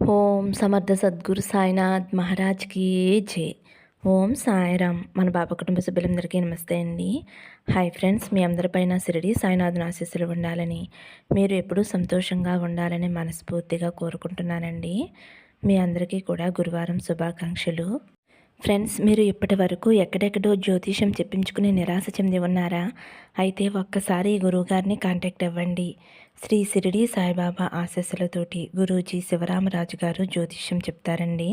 ఓం సమర్థ సద్గురు సాయినాథ్ మహారాజ్కి జై. ఓం సాయిరామ్. మన బాబా కుటుంబ సభ్యులందరికీ నమస్తే అండి. హాయ్ ఫ్రెండ్స్ మీ అందరిపైన సిరిడి సాయినాథ్ని ఆశీస్సులు ఉండాలని మీరు ఎప్పుడూ సంతోషంగా ఉండాలని మనస్ఫూర్తిగా కోరుకుంటున్నానండి. మీ అందరికీ కూడా గురువారం శుభాకాంక్షలు. ఫ్రెండ్స్ మీరు ఇప్పటి వరకు ఎక్కడెక్కడో జ్యోతిషం చెప్పించుకుని నిరాశ చెంది ఉన్నారా? అయితే ఒక్కసారి ఈ గురువుగారిని కాంటాక్ట్ అవ్వండి. శ్రీ సిరిడి సాయిబాబా ఆశస్సులతోటి గురూజీ శివరామరాజు గారు జ్యోతిష్యం చెప్తారండి.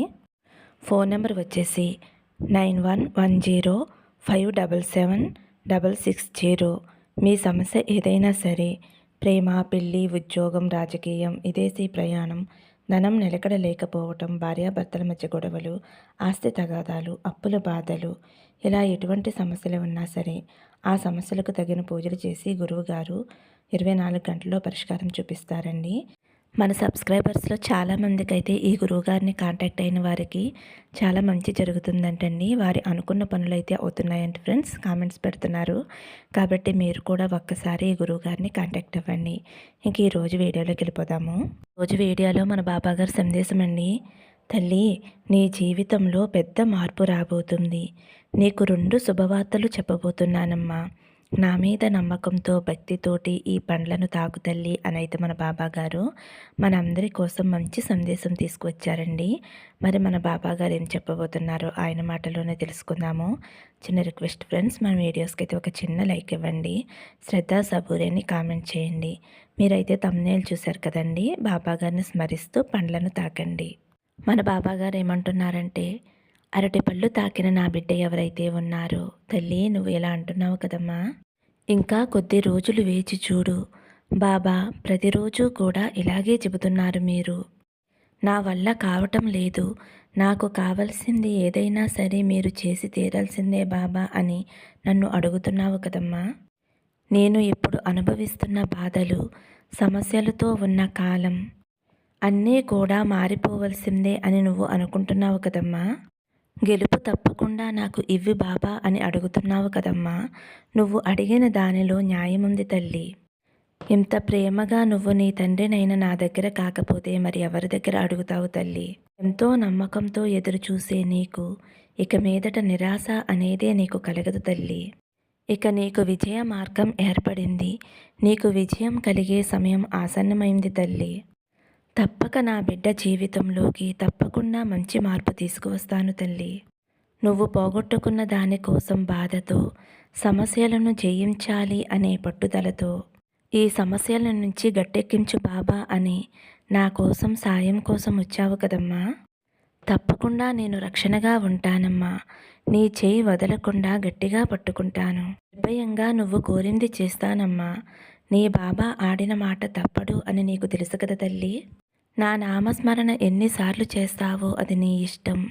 ఫోన్ నెంబర్ వచ్చేసి nine one one zero five double seven double six zero. మీ సమస్య ఏదైనా సరే ప్రేమ పెళ్ళి ఉద్యోగం రాజకీయం విదేశీ ప్రయాణం ధనం నిలకడ లేకపోవటం భార్యాభర్తల మధ్య గొడవలు ఆస్తి తగాదాలు అప్పుల బాధలు ఇలా ఎటువంటి సమస్యలు ఉన్నా సరే ఆ సమస్యలకు తగిన పూజలు చేసి గురువుగారు ఇరవై నాలుగు గంటల్లో పరిష్కారం చూపిస్తారండి. మన సబ్స్క్రైబర్స్లో చాలామందికి అయితే ఈ గురువుగారిని కాంటాక్ట్ అయిన వారికి చాలా మంచి జరుగుతుందంటండి. వారి అనుకున్న పనులు అయితే అవుతున్నాయంట ఫ్రెండ్స్ కామెంట్స్ పెడుతున్నారు. కాబట్టి మీరు కూడా ఒక్కసారి ఈ గురువుగారిని కాంటాక్ట్ అవ్వండి. ఇంక ఈరోజు వీడియోలోకి వెళ్ళిపోదాము. రోజు వీడియోలో మన బాబాగారు సందేశం అండి తల్లి నీ జీవితంలో పెద్ద మార్పు రాబోతుంది. నీకు రెండు శుభవార్తలు చెప్పబోతున్నానమ్మా. నా మీద నమ్మకంతో భక్తితోటి ఈ పండ్లను తాగు తల్లి అని అయితే మన బాబా గారు మనందరి కోసం మంచి సందేశం తీసుకువచ్చారండి. మరి మన బాబా గారు ఏం చెప్పబోతున్నారో ఆయన మాటలోనే తెలుసుకుందాము. చిన్న రిక్వెస్ట్ ఫ్రెండ్స్ మన వీడియోస్కి అయితే ఒక చిన్న లైక్ ఇవ్వండి. శ్రద్ధ సబూరేని కామెంట్ చేయండి. మీరైతే తమ్నేలు చూశారు కదండి? బాబా గారిని స్మరిస్తూ పండ్లను తాకండి. మన బాబా గారు ఏమంటున్నారంటే అరటిపళ్ళు తాకిన నా బిడ్డ ఎవరైతే ఉన్నారో తల్లి నువ్వు ఎలా అంటున్నావు కదమ్మా. ఇంకా కొద్ది రోజులు వేచి చూడు. బాబా ప్రతిరోజు కూడా ఇలాగే చెబుతున్నారు మీరు. నా వల్ల కావటం లేదు. నాకు కావలసింది ఏదైనా సరే మీరు చేసి తీరాల్సిందే బాబా అని నన్ను అడుగుతున్నావు కదమ్మా. నేను ఇప్పుడు అనుభవిస్తున్న బాధలు సమస్యలతో ఉన్న కాలం అన్నీ కూడా మారిపోవలసిందే అని నువ్వు అనుకుంటున్నావు కదమ్మా. గెలుపు తప్పకుండా నాకు ఇవ్వి బాబా అని అడుగుతున్నావు కదమ్మా. నువ్వు అడిగిన దానిలో న్యాయముంది తల్లి. ఇంత ప్రేమగా నువ్వు నీ తండ్రినైనా నా దగ్గర కాకపోతే మరి ఎవరి దగ్గర అడుగుతావు తల్లి? ఎంతో నమ్మకంతో ఎదురు చూసే నీకు ఇక మీదట నిరాశ అనేదే నీకు కలగదు తల్లి. ఇక నీకు విజయ మార్గం ఏర్పడింది. నీకు విజయం కలిగే సమయం ఆసన్నమైంది తల్లి. తప్పక నా బిడ్డ జీవితంలోకి తప్పకుండా మంచి మార్పు తీసుకువస్తాను తల్లి. నువ్వు పోగొట్టుకున్న దానికోసం బాధతో సమస్యలను జయించాలి అనే పట్టుదలతో ఈ సమస్యల నుంచి గట్టెక్కించు బాబా అని నా కోసం సాయం కోసం వచ్చావు కదమ్మా. తప్పకుండా నేను రక్షణగా ఉంటానమ్మా. నీ చేయి వదలకుండా గట్టిగా పట్టుకుంటాను. నిర్భయంగా నువ్వు కోరింది చేస్తానమ్మా. నీ బాబా ఆడిన మాట తప్పడు అని నీకు తెలుసు కదా తల్లి. నా నామస్మరణ ఎన్నిసార్లు చేస్తావో అది నీ ఇష్టం.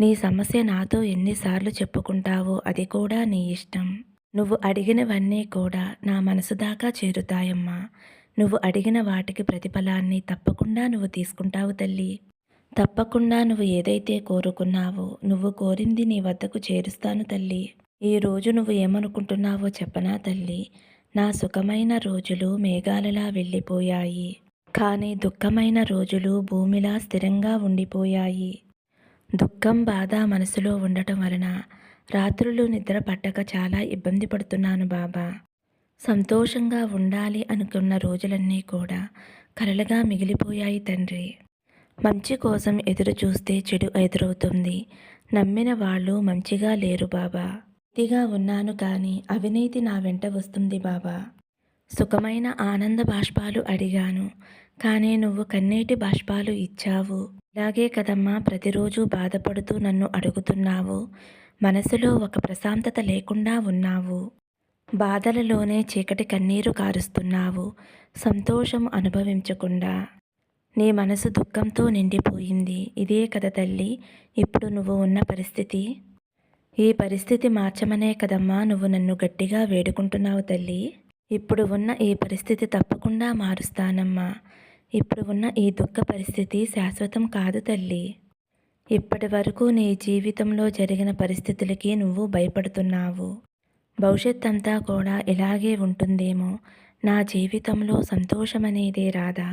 నీ సమస్య నాతో ఎన్నిసార్లు చెప్పుకుంటావో అది కూడా నీ ఇష్టం. నువ్వు అడిగినవన్నీ కూడా నా మనసు దాకా చేరుతాయమ్మా. నువ్వు అడిగిన వాటికి ప్రతిఫలాన్ని తప్పకుండా నువ్వు తీసుకుంటావు తల్లి. తప్పకుండా నువ్వు ఏదైతే కోరుకున్నావో నువ్వు కోరింది నీ వద్దకు చేరుస్తాను తల్లి. ఈ రోజు నువ్వు ఏమనుకుంటున్నావో చెప్పనా తల్లి. నా సుఖమైన రోజులు మేఘాలలా వెళ్ళిపోయాయి. కానీ దుఃఖమైన రోజులు భూమిలా స్థిరంగా ఉండిపోయాయి. దుఃఖం బాధ మనసులో ఉండటం వలన రాత్రులు నిద్ర పట్టక చాలా ఇబ్బంది పడుతున్నాను బాబా. సంతోషంగా ఉండాలి అనుకున్న రోజులన్నీ కూడా కలలుగా మిగిలిపోయాయి తండ్రి. మంచి కోసం ఎదురు చూస్తే చెడు ఎదురవుతుంది. నమ్మిన వాళ్ళు మంచిగా లేరు బాబా. ఇదిగా ఉన్నాను కానీ అవినీతి నా వెంట వస్తుంది బాబా. సుఖమైన ఆనంద బాష్పాలు అడిగాను. కానీ నువ్వు కన్నీటి బాష్పాలు ఇచ్చావు. ఇలాగే కదమ్మా ప్రతిరోజు బాధపడుతూ నన్ను అడుగుతున్నావు. మనసులో ఒక ప్రశాంతత లేకుండా ఉన్నావు. బాధలలోనే చీకటి కన్నీరు కారుస్తున్నావు. సంతోషం అనుభవించకుండా. నీ మనసు దుఃఖంతో నిండిపోయింది. ఇదే కథ తల్లి. ఇప్పుడు నువ్వు ఉన్న పరిస్థితి? ఈ పరిస్థితి మార్చమనే కదమ్మా నువ్వు నన్ను గట్టిగా వేడుకుంటున్నావు తల్లి. ఇప్పుడు ఉన్న ఈ పరిస్థితి తప్పకుండా మారుస్తానమ్మా. ఇప్పుడు ఉన్న ఈ దుఃఖ పరిస్థితి శాశ్వతం కాదు తల్లి. ఇప్పటి వరకు నీ జీవితంలో జరిగిన పరిస్థితులకి నువ్వు భయపడుతున్నావు. భవిష్యత్ అంతా కూడా ఇలాగే ఉంటుందేమో. నా జీవితంలో సంతోషమనేదే రాదా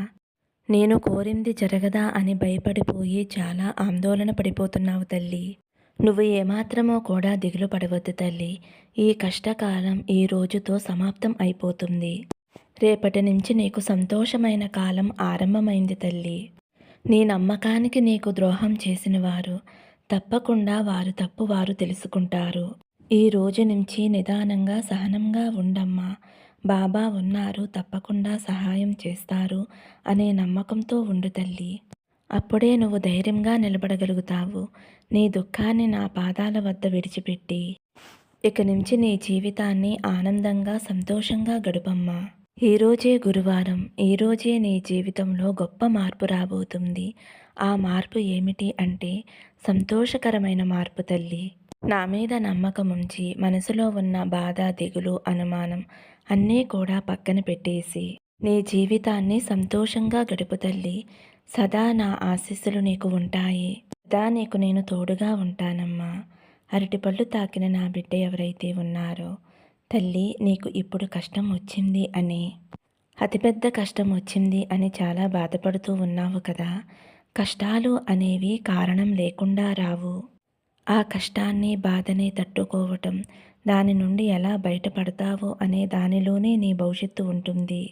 నేను కోరింది జరగదా అని భయపడిపోయి చాలా ఆందోళన పడిపోతున్నావు తల్లి. నువ్వు ఏమాత్రమో కూడా దిగులు పడవద్దు తల్లి. ఈ కష్టకాలం ఈ రోజుతో సమాప్తం అయిపోతుంది. రేపటి నుంచి నీకు సంతోషమైన కాలం ఆరంభమైంది తల్లి. నీ నమ్మకానికి నీకు ద్రోహం చేసిన వారు తప్పకుండా వారు తప్పు వారు తెలుసుకుంటారు. ఈ రోజు నుంచి నిదానంగా సహనంగా ఉండమ్మా. బాబా ఉన్నారు తప్పకుండా సహాయం చేస్తారు అనే నమ్మకంతో ఉండు తల్లి. అప్పుడే నువ్వు ధైర్యంగా నిలబడగలుగుతావు. నీ దుఃఖాన్ని నా పాదాల వద్ద విడిచిపెట్టి. ఇక నుంచి నీ జీవితాన్ని ఆనందంగా సంతోషంగా గడుపమ్మా. ఈరోజే గురువారం. ఈరోజే నీ జీవితంలో గొప్ప మార్పు రాబోతుంది. ఆ మార్పు ఏమిటి అంటే సంతోషకరమైన మార్పు తల్లి. నా మీద నమ్మకం ఉంచి మనసులో ఉన్న బాధ దిగులు అనుమానం అన్నీ కూడా పక్కన పెట్టేసి నీ జీవితాన్ని సంతోషంగా గడుపు తల్లి. సదా నా ఆశీస్సులు నీకు ఉంటాయి. సదా నీకు నేను తోడుగా ఉంటానమ్మా. అరటిపళ్ళు తాకిన నా బిడ్డ ఎవరైతే ఉన్నారో తల్లి నీకు ఇప్పుడు కష్టం వచ్చింది అని. అతిపెద్ద కష్టం వచ్చింది అని చాలా బాధపడుతూ ఉన్నావు కదా. కష్టాలు అనేవి కారణం లేకుండా రావు. ఆ కష్టాన్ని బాధని తట్టుకోవటం దాని నుండి ఎలా బయటపడతావో అనే దానిలోనే నీ భవిష్యత్తు ఉంటుంది.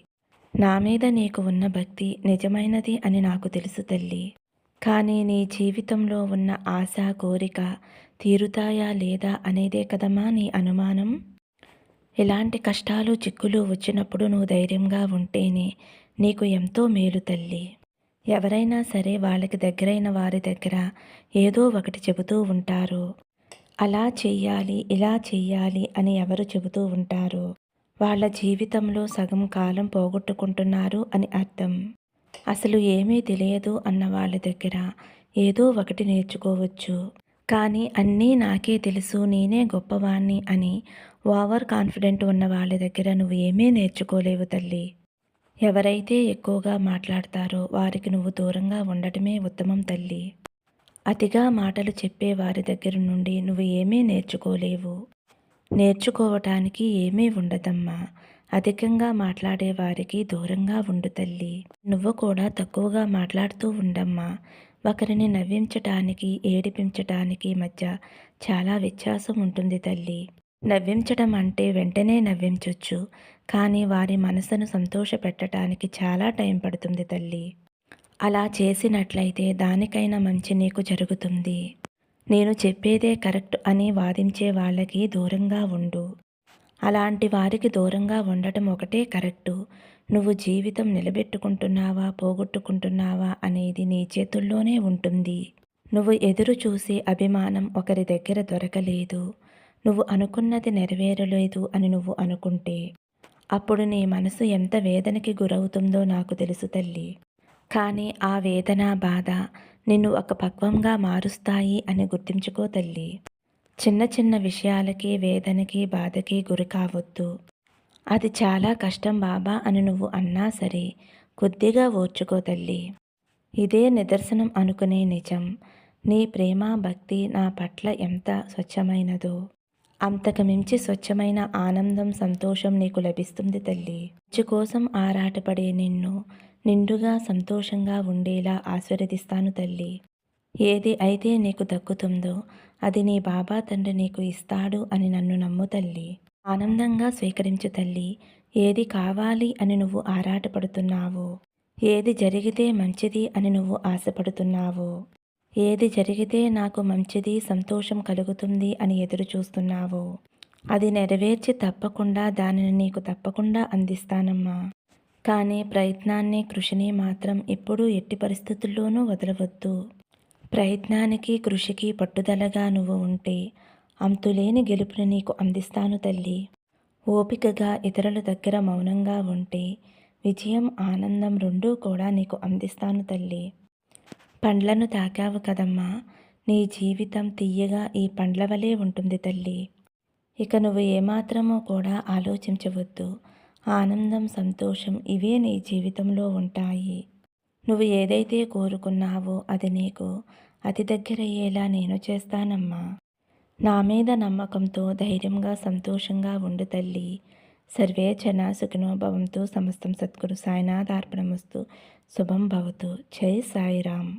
నా మీద నీకు ఉన్న భక్తి నిజమైనది అని నాకు తెలుసు తల్లి. కానీ నీ జీవితంలో ఉన్న ఆశ కోరిక తీరుతాయా లేదా అనేదే కదమ్మా నీ అనుమానం? ఇలాంటి కష్టాలు చిక్కులు వచ్చినప్పుడు నువ్వు ధైర్యంగా ఉంటేనే నీకు ఎంతో మేలు తల్లి. ఎవరైనా సరే వాళ్ళకి దగ్గరైన వారి దగ్గర ఏదో ఒకటి చెబుతూ ఉంటారు. అలా చెయ్యాలి ఇలా చెయ్యాలి అని ఎవరు చెబుతూ ఉంటారు. వాళ్ళ జీవితంలో సగం కాలం పోగొట్టుకుంటున్నారు అని అర్థం. అసలు ఏమీ తెలియదు అన్న వాళ్ళ దగ్గర. ఏదో ఒకటి నేర్చుకోవచ్చు. కానీ అన్నీ నాకే తెలుసు నేనే గొప్పవాణ్ణి అని ఓవర్ కాన్ఫిడెంట్ ఉన్న వాళ్ళ దగ్గర నువ్వు ఏమీ నేర్చుకోలేవు తల్లి. ఎవరైతే ఎక్కువగా మాట్లాడతారో వారికి నువ్వు దూరంగా ఉండటమే ఉత్తమం తల్లి. అతిగా మాటలు చెప్పే వారి దగ్గర నుండి నువ్వు ఏమీ నేర్చుకోలేవు. నేర్చుకోవటానికి ఏమీ ఉండదమ్మా. అధికంగా మాట్లాడే వారికి దూరంగా ఉండు తల్లి. నువ్వు కూడా తక్కువగా మాట్లాడుతూ ఉండమ్మా. ఒకరిని నవ్వించటానికి ఏడిపించటానికి మధ్య చాలా వ్యత్యాసం ఉంటుంది తల్లి. నవ్వించడం అంటే వెంటనే నవ్వించవచ్చు కానీ వారి మనసును సంతోషపెట్టడానికి చాలా టైం పడుతుంది తల్లి. అలా చేసినట్లయితే దానికైనా మంచి నీకు జరుగుతుంది. నేను చెప్పేదే కరెక్ట్ అని వాదించే వాళ్ళకి దూరంగా ఉండు. అలాంటి వారికి దూరంగా ఉండటం ఒకటే కరెక్టు. నువ్వు జీవితం నిలబెట్టుకుంటున్నావా పోగొట్టుకుంటున్నావా అనేది నీ చేతుల్లోనే ఉంటుంది. నువ్వు ఎదురు చూసే అభిమానం ఒకరి దగ్గర దొరకలేదు. నువ్వు అనుకున్నది నెరవేరలేదు అని నువ్వు అనుకుంటే. అప్పుడు నీ మనసు ఎంత వేదనకి గురవుతుందో నాకు తెలుసు తల్లి. కానీ ఆ వేదన బాధ నిన్ను ఒక పక్వంగా మారుస్తాయి అని గుర్తించుకో తల్లి. చిన్న చిన్న విషయాలకి వేదనకి బాధకి గురి కావద్దు. అది చాలా కష్టం బాబా అని నువ్వు అన్నా సరే కొద్దిగా ఓర్చుకో తల్లి. ఇదే నిదర్శనం అనుకునే నిజం. నీ ప్రేమ భక్తి నా పట్ల ఎంత స్వచ్ఛమైనదో. అంతకు మించి స్వచ్ఛమైన ఆనందం సంతోషం నీకు లభిస్తుంది తల్లి. కోసం ఆరాటపడే నిన్ను నిండుగా సంతోషంగా ఉండేలా ఆశీర్వదిస్తాను తల్లి. ఏది అయితే నీకు దక్కుతుందో అది నీ బాబా తండ్రి నీకు ఇస్తాడు అని నన్ను నమ్ము తల్లి. ఆనందంగా స్వీకరించు తల్లి ఏది కావాలి అని నువ్వు ఆరాటపడుతున్నావో? ఏది జరిగితే మంచిది అని నువ్వు ఆశపడుతున్నావో? ఏది జరిగితే నాకు మంచిది సంతోషం కలుగుతుంది అని ఎదురు చూస్తున్నావో అది నెరవేర్చి తప్పకుండా దానిని నీకు తప్పకుండా అందిస్తానమ్మా. కానీ ప్రయత్నాన్ని కృషిని మాత్రం ఎప్పుడూ ఎట్టి పరిస్థితుల్లోనూ వదలవద్దు. ప్రయత్నానికి కృషికి పట్టుదలగా నువ్వు ఉంటే అంతులేని గెలుపుని నీకు అందిస్తాను తల్లి. ఓపికగా ఇతరుల దగ్గర మౌనంగా ఉంటే విజయం ఆనందం రెండూ కూడా నీకు అందిస్తాను తల్లి. పండ్లను తాకావు కదమ్మా. నీ జీవితం తీయగా ఈ పండ్ల వలె ఉంటుంది తల్లి. ఇక నువ్వు ఏమాత్రమో కూడా ఆలోచించవద్దు. ఆనందం సంతోషం ఇవే నీ జీవితంలో ఉంటాయి. నువ్వు ఏదైతే కోరుకున్నావో అది నీకు అతి దగ్గరయ్యేలా నేను చేస్తానమ్మా. నా మీద నమ్మకంతో ధైర్యంగా సంతోషంగా ఉండు తల్లి. సర్వే జన సుఖినోభవంతో సమస్తం సద్గురు సాయినాథార్పణమస్తు శుభం భవతు. జై సాయిరామ్.